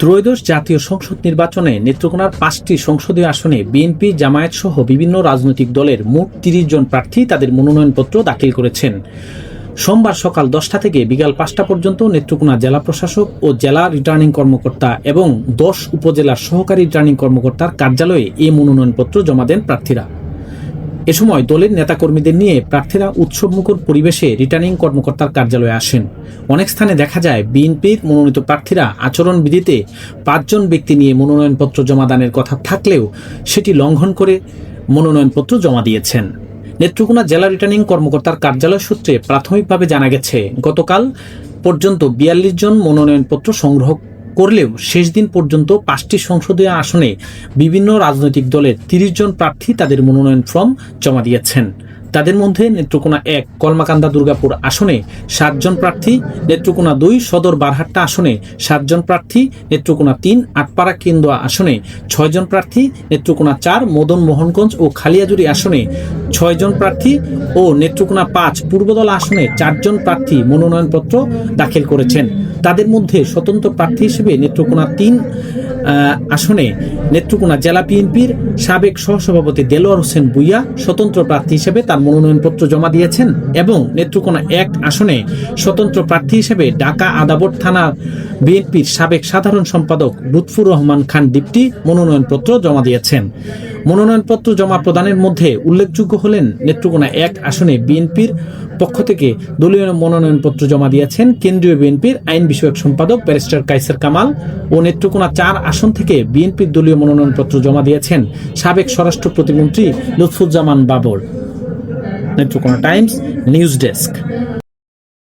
ত্রয়োদশ জাতীয় সংসদ নির্বাচনে নেত্রকোনার পাঁচটি সংসদীয় আসনে বিএনপি, জামায়াত সহ বিভিন্ন রাজনৈতিক দলের মোট তিরিশ জন প্রার্থী তাদের মনোনয়নপত্র দাখিল করেছেন। সোমবার সকাল দশটা থেকে বিকাল পাঁচটা পর্যন্ত নেত্রকোনা জেলা প্রশাসক ও জেলা রিটার্নিং কর্মকর্তা এবং দশ উপজেলার সহকারী রিটার্নিং কর্মকর্তার কার্যালয়ে এই মনোনয়নপত্র জমা দেন প্রার্থীরা। এ সময় দলের নেতাকর্মীদের নিয়ে প্রার্থীরা উৎসবমুখর পরিবেশে রিটার্নিং কর্মকর্তার কার্যালয়ে আসেন। অনেক স্থানে দেখা যায়, বিএনপির মনোনীত প্রার্থীরা আচরণবিধিতে পাঁচজন ব্যক্তি নিয়ে মনোনয়নপত্র জমা দানের কথা থাকলেও সেটি লঙ্ঘন করে মনোনয়নপত্র জমা দিয়েছেন। নেত্রকোনা জেলা রিটার্নিং কর্মকর্তার কার্যালয় সূত্রে প্রাথমিকভাবে জানা গেছে, গতকাল পর্যন্ত বিয়াল্লিশ জন মনোনয়নপত্র সংগ্রহ করলেও শেষ দিন পর্যন্ত পাঁচটি সংসদীয় আসনে বিভিন্ন রাজনৈতিক দলের তিরিশ জন প্রার্থী তাদের মনোনয়ন ফর্ম জমা দিয়েছেন। তাদের মধ্যে নেত্রকোনা এক, কলমাকান্দা দুর্গাপুর আসনে সাতজন প্রার্থী, নেত্রকোনা দুই, সদর বারহাট্টা আসনে সাতজন প্রার্থী, নেত্রকোনা তিন, আটপাড়া কেন্দ্র আসনে ছয়জন প্রার্থী, নেত্রকোনা চার, মদন মোহনগঞ্জ ও খালিয়াজুরি আসনে ছয়জন প্রার্থী ও নেত্রকোনা পাঁচ পূর্বদল আসনে চারজন প্রার্থী মনোনয়নপত্র দাখিল করেছেন। তাদের মধ্যে স্বতন্ত্র প্রার্থী হিসেবে নেত্রকোনা তিন আসনে নেত্রকোনা জেলা বিএনপির সাবেক সহসভাপতি দেলোয়ার হোসেন ভুইয়া স্বতন্ত্র প্রার্থী হিসেবে তার মনোনয়নপত্র জমা দিয়েছেন এবং নেত্রকোনা এক আসনে স্বতন্ত্র প্রার্থী হিসেবে ঢাকা আদাবর থানা বিএনপির সাবেক সাধারণ সম্পাদক লুৎফুর রহমান খান ডিপটি মনোনয়নপত্র জমা দিয়েছেন। মনোনয়নপত্র জমা প্রদানের মধ্যে উল্লেখযোগ্য হলেন নেত্রকোনা এক আসনে বিএনপির পক্ষ থেকে দলীয় মনোনয়নপত্র জমা দিয়েছেন কেন্দ্রীয় বিএনপির আইন বিষয়ক সম্পাদক ব্যারিস্টার কাইসার কামাল ও নেত্রকোনা চার আসন থেকে বিএনপির দলীয় মনোনয়নপত্র জমা দিয়েছেন সাবেক স্বরাষ্ট্র প্রতিমন্ত্রী Lutfuzzaman Babar. Netrokona Times, news desk.